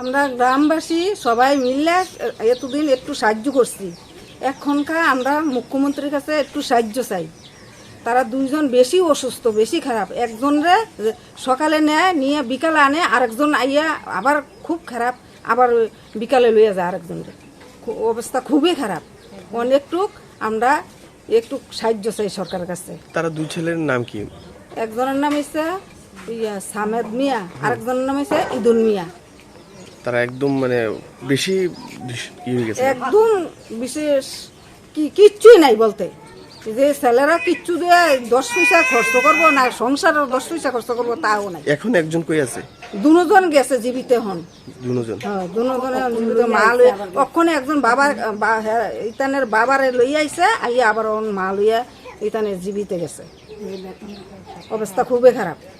আমরা গ্রামবাসী সবাই মিললে এতদিন একটু সাহায্য করছি। এখনকার আমরা মুখ্যমন্ত্রীর কাছে একটু সাহায্য চাই। তারা দুইজন বেশি অসুস্থ, বেশি খারাপ। একজনরে সকালে নেয়, নিয়ে বিকালে আনে, আরেকজন আইয়া আবার খুব খারাপ, আবার বিকালে লইয়া যায় আরেকজনরে। অবস্থা খুবই খারাপ। অনেকটুক আমরা একটু সাহায্য চাই সরকারের কাছে। তারা দুই ছেলের নাম কি? একজনের নাম হচ্ছে ইয়া সামেদ মিয়া আরেকজনের নাম হচ্ছে ইদুল মিয়া। তারা একদম মানে বেশি হয়ে গেছে। একদম বিশেষ কি কিচ্ছুই নাই বলতে। যে ছেলেরা কিচ্ছু দিয়ে দশ পয়সা খরচ করব না সংসার দশ পয়সা খরচ করব তাও নাই। এখন একজন কই আছে? দুজন গেছে জীবিত হন দুজন? হ্যাঁ দুজনে জীবিত মা লই অক্ষণে একজন বাবার হ্যাঁ, ইতানের বাবারে লই আইছে আইয়া আবার মা লইয়া ইতানের জীবিত গেছে। অবস্থা খুবই খারাপ।